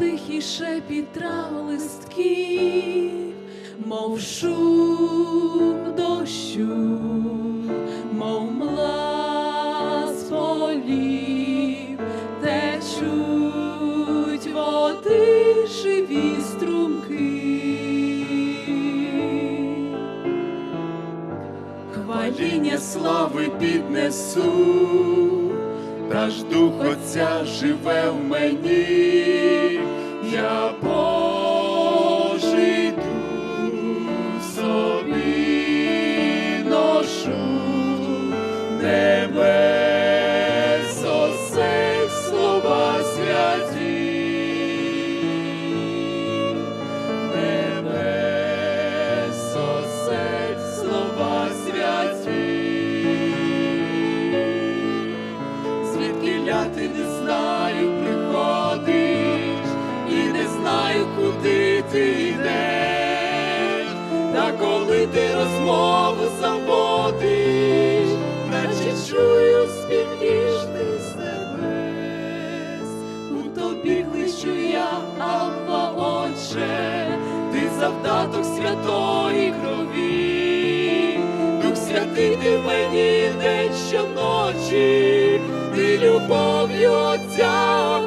тихий шепіт трав листків, мов шум дощу, мов мла з полів, течуть води живі струмки. Хваління слави піднесу, ж дух Отця живе в мені, я Божий ти розмову заводиш, наче чую спів ніжний з небес. У тобі кличу я, Авва, Отче, ти завдаток святої крові, Дух святий ти мені день щоночі, ти любов'ю Отця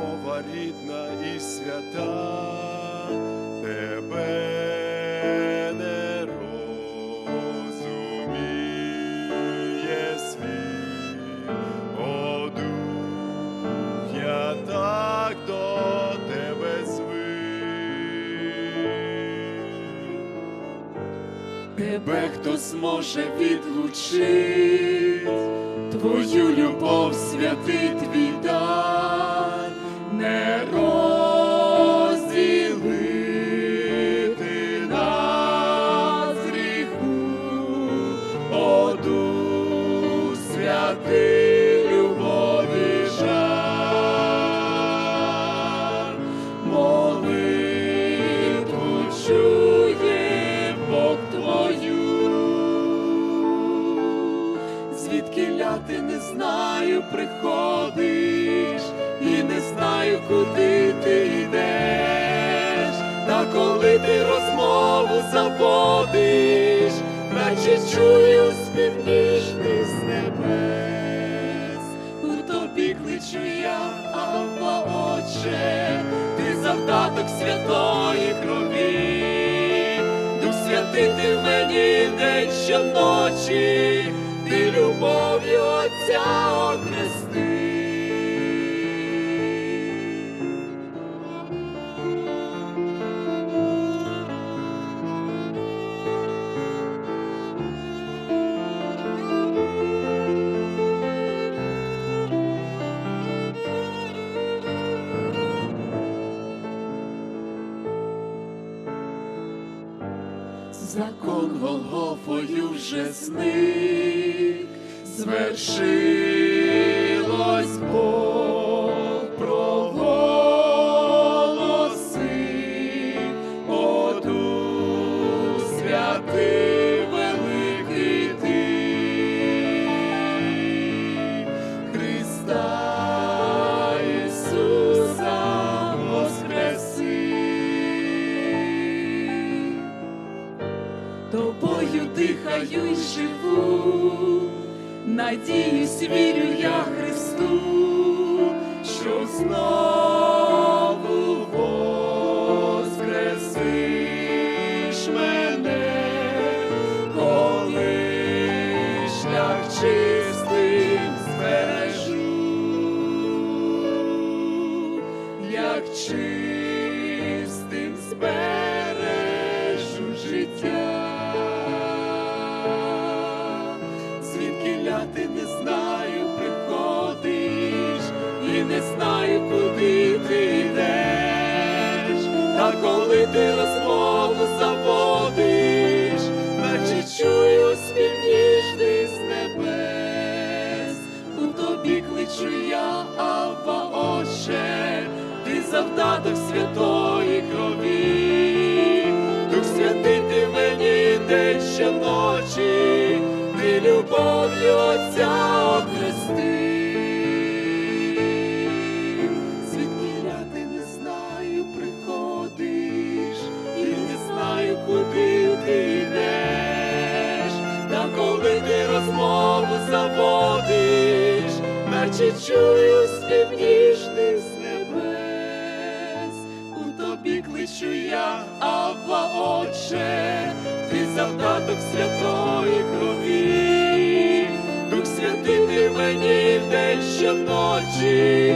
мова рідна і свята, тебе тебе хто зможе відлучить, твою любов святий твій дар, не розділити нас гріху, о Дух святий молитву чує Бог твою. Звідки ти не знаю, не знаю, куди ти йдеш, та коли ти розмову заводиш, наче чую спів ніжний з небес, у тобі кличу я, Авва, Отче, ти завдаток святої крові, Дух святий ти в мені день щоночі, ти любов'ю Отця охрести. Закон Голгофою вже зник, звершилось Бог проголосив, о Дух святий Тобою дихаю й живу, надіюсь, вірю я Христу, ти розмову заводиш, наче чую спів ніжний з небес, у тобі кличу я, Авва, Отче, ти завдаток святої крові, Дух святий ти мені день щоночі, ти любов'ю Отця наче чую спів ніжний з небес. У тобі кличу я, Ава, Отче, ти завдаток святої крові, Дух Святий ти мені вдень щоночі,